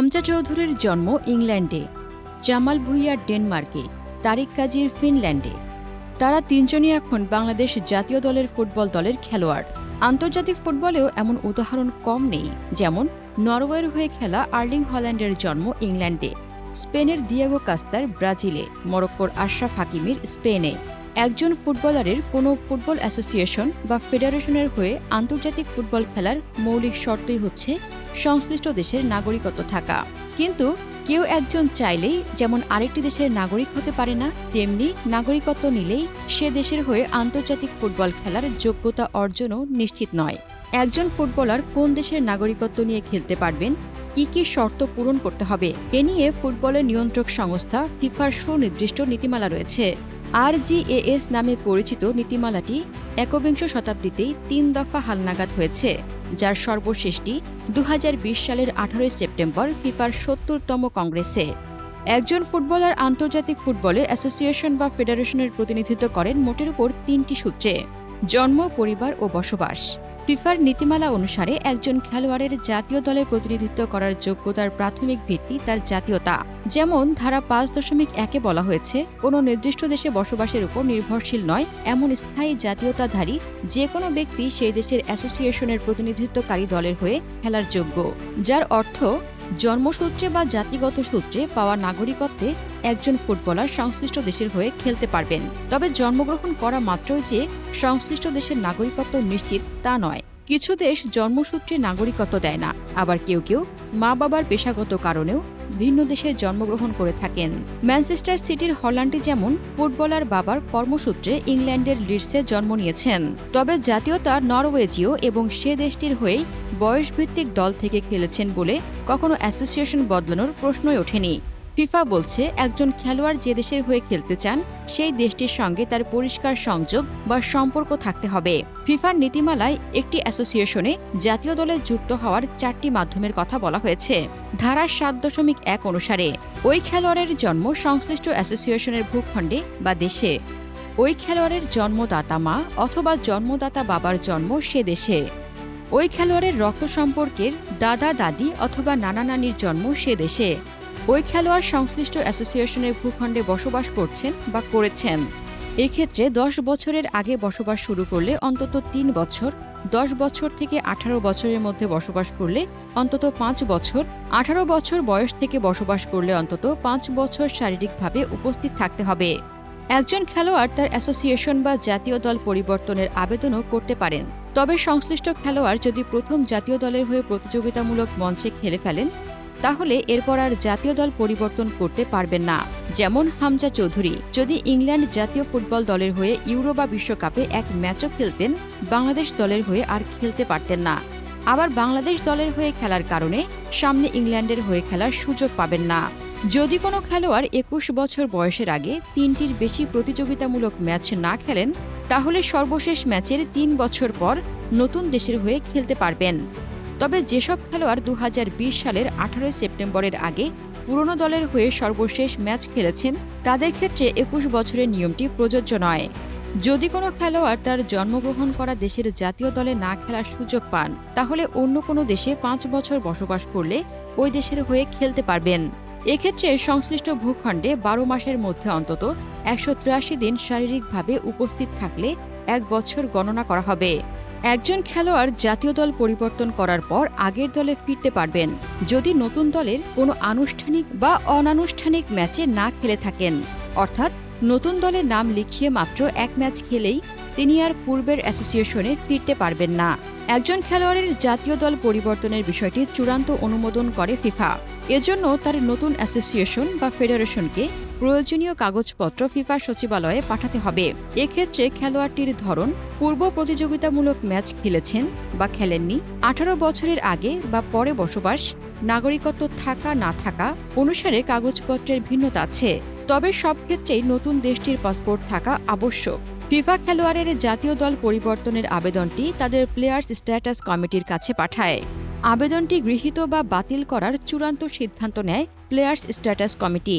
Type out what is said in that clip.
হামজা চৌধুরীর জন্ম ইংল্যান্ডে, জামাল ভুইয়ার ডেনমার্কে, তারিক কাজীর ফিনল্যান্ডে। তারা তিনজনই এখন বাংলাদেশ জাতীয় দলের ফুটবল দলের খেলোয়াড়। আন্তর্জাতিক ফুটবলেও এমন উদাহরণ কম নেই, যেমন নরওয়ের হয়ে খেলা আর্লিং হল্যান্ডের জন্ম ইংল্যান্ডে, স্পেনের দিয়াগো কাস্তার ব্রাজিলে, মরক্কোর আশরাফ হাকিমির স্পেনে। একজন ফুটবলারের কোনো ফুটবল অ্যাসোসিয়েশন বা ফেডারেশনের হয়ে আন্তর্জাতিক ফুটবল খেলার মৌলিক শর্তই হচ্ছে সংশ্লিষ্ট দেশের নাগরিকত্ব থাকা। কিন্তু কেউ একজন চাইলেই যেমন আরেকটি দেশের নাগরিক হতে পারে না, তেমনি নাগরিকত্ব নিলেই সে দেশের হয়ে আন্তর্জাতিক ফুটবল খেলার যোগ্যতা অর্জনও নিশ্চিত নয়। একজন ফুটবলার কোন দেশের নাগরিকত্ব নিয়ে খেলতে পারবেন, কি কি শর্ত পূরণ করতে হবে, এ নিয়ে ফুটবলের নিয়ন্ত্রক সংস্থা ফিফার সুনির্দিষ্ট নীতিমালা রয়েছে। আর নামে পরিচিত নীতিমালাটি একবিংশ শতাব্দীতেই তিন দফা হালনাগাদ হয়েছে। যার সর্বশেষটি দু হাজার বিশ সালের আঠারোই সেপ্টেম্বর ফিফার সত্তরতম কংগ্রেসে। একজন ফুটবলার আন্তর্জাতিক ফুটবলে অ্যাসোসিয়েশন বা ফেডারেশনের প্রতিনিধিত্ব করেন মোটের উপর তিনটি সূত্রে, জন্ম, পরিবার ও বসবাস। ফিফার নীতিমালা অনুসারে একজন খেলোয়াড়ের জাতীয় দলের প্রতিনিধিত্ব করার যোগ্যতার প্রাথমিক ভিত্তি তার জাতীয়তা। যেমন, ধারা পাঁচ দশমিক একে বলা হয়েছে, কোনো নির্দিষ্ট দেশে বসবাসের উপর নির্ভরশীল নয়, এমন স্থায়ী জাতীয়তাধারী যে কোনো ব্যক্তি সেই দেশের অ্যাসোসিয়েশনের প্রতিনিধিত্বকারী দলের হয়ে খেলার যোগ্য। যার অর্থ জন্মসূত্রে বা জাতিগত সূত্রে পাওয়া নাগরিকত্বে একজন ফুটবলার সংশ্লিষ্ট দেশের হয়ে খেলতে পারবেন। তবে জন্মগ্রহণ করা মাত্রই যে সংশ্লিষ্ট দেশের নাগরিকত্ব নিশ্চিত তা নয়। কিছু দেশ জন্মসূত্রে নাগরিকত্ব দেয় না। আবার কেউ কেউ মা বাবার পেশাগত কারণেও ভিন্ন দেশে জন্মগ্রহণ করে থাকেন। ম্যানচেস্টার সিটির হল্যান্ডে যেমন ফুটবলার বাবার কর্মসূত্রে ইংল্যান্ডের লিডসে জন্ম নিয়েছেন, তবে জাতীয়তা নরওয়েজীয় এবং সে দেশটির হয়ে বয়সভিত্তিক দল থেকে খেলেছেন বলে কখনো অ্যাসোসিয়েশন বদলানোর প্রশ্নই ওঠেনি। ফিফা বলছে, একজন খেলোয়াড় যে দেশের হয়ে খেলতে চান, সেই দেশটির সঙ্গে তার পরিষ্কার সংযোগ বা সম্পর্ক থাকতে হবে। ফিফার নীতিমালায় একটি অ্যাসোসিয়েশনে জাতীয় দলে যুক্ত হওয়ার চারটি মাধ্যমের কথা বলা হয়েছে। ধারা সাত দশমিক এক অনুসারে, ওই খেলোয়াড়ের জন্ম সংশ্লিষ্ট অ্যাসোসিয়েশনের ভূখণ্ডে বা দেশে। ওই খেলোয়াড়ের জন্মদাতা মা অথবা জন্মদাতা বাবার জন্ম সে দেশে। ওই খেলোয়াড়ের রক্ত সম্পর্কের দাদা দাদি অথবা নানা নানির জন্ম সে দেশে। ওই খেলোয়াড় সংশ্লিষ্ট অ্যাসোসিয়েশনের ভূখণ্ডে বসবাস করছেন বা করেছেন। এক্ষেত্রে দশ বছরের আগে বসবাস শুরু করলে অন্তত তিন বছর, দশ বছর থেকে আঠারো বছরের মধ্যে বসবাস করলে অন্তত পাঁচ বছর, আঠারো বছর বয়স থেকে বসবাস করলে অন্তত পাঁচ বছর শারীরিকভাবে উপস্থিত থাকতে হবে। একজন খেলোয়াড় তার অ্যাসোসিয়েশন বা জাতীয় দল পরিবর্তনের আবেদনও করতে পারেন। তবে সংশ্লিষ্ট খেলোয়াড় যদি প্রথম জাতীয় দলের হয়ে প্রতিযোগিতামূলক মঞ্চে খেলে ফেলেন তাহলে এরপর আর জাতীয় দল পরিবর্তন করতে পারবেন না। যেমন হামজা চৌধুরী, যদি ইংল্যান্ড জাতীয় ফুটবল দলের হয়ে ইউরো বা বিশ্বকাপে এক ম্যাচও খেলতেন, বাংলাদেশ দলের হয়ে আর খেলতে পারতেন না। আবার বাংলাদেশ দলের হয়ে খেলার কারণে সামনে ইংল্যান্ডের হয়ে খেলার সুযোগ পাবেন না। যদি কোনো খেলোয়াড় একুশ বছর বয়সের আগে তিনটির বেশি প্রতিযোগিতামূলক ম্যাচ না খেলেন, তাহলে সর্বশেষ ম্যাচের তিন বছর পর নতুন দেশের হয়ে খেলতে পারবেন। তবে যেসব খেলোয়াড় দু হাজার বিশ সালের আঠারোই সেপ্টেম্বরের আগে পুরনো দলের হয়ে সর্বশেষ ম্যাচ খেলেছেন, তাদের ক্ষেত্রে একুশ বছরের নিয়মটি প্রযোজ্য নয়। যদি কোনো খেলোয়াড় তার জন্মগ্রহণ করা দেশের জাতীয় দলে না খেলার সুযোগ পান, তাহলে অন্য কোনো দেশে পাঁচ বছর বসবাস করলে ওই দেশের হয়ে খেলতে পারবেন। এক্ষেত্রে সংশ্লিষ্ট ভূখণ্ডে বারো মাসের মধ্যে অন্তত একশো তিরাশি দিন শারীরিকভাবে উপস্থিত থাকলে এক বছর গণনা করা হবে। একজন খেলোয়াড় জাতীয় দল পরিবর্তন করার পর আগের দলে ফিরতে পারবেন, যদি নতুন দলের কোনো আনুষ্ঠানিক বা অনানুষ্ঠানিক ম্যাচে না খেলে থাকেন। অর্থাৎ নতুন দলের নাম লিখিয়ে মাত্র এক ম্যাচ খেলেই তিনি আর পূর্বের অ্যাসোসিয়েশনে ফিরতে পারবেন না। একজন খেলোয়াড়ের জাতীয় দল পরিবর্তনের বিষয়টি চূড়ান্ত অনুমোদন করে ফিফা। এজন্য তার নতুন অ্যাসোসিয়েশন বা ফেডারেশনকে প্রয়োজনীয় কাগজপত্র ফিফা সচিবালয়ে পাঠাতে হবে। এক্ষেত্রে খেলোয়াড়টির ধরন পূর্ব প্রতিযোগিতামূলক ম্যাচ খেলেছেন বা খেলেননি, আঠারো বছরের আগে বা পরে বসবাস, নাগরিকত্ব থাকা না থাকা, অনুসারে কাগজপত্রের ভিন্নতা আছে। তবে সব ক্ষেত্রেই নতুন দেশটির পাসপোর্ট থাকা আবশ্যক। ফিফা খেলোয়াড়ের জাতীয় দল পরিবর্তনের আবেদনটি তাদের প্লেয়ার্স স্ট্যাটাস কমিটির কাছে পাঠায়। আবেদনটি গৃহীত বা বাতিল করার চূড়ান্ত সিদ্ধান্ত নেয় প্লেয়ার্স স্ট্যাটাস কমিটি।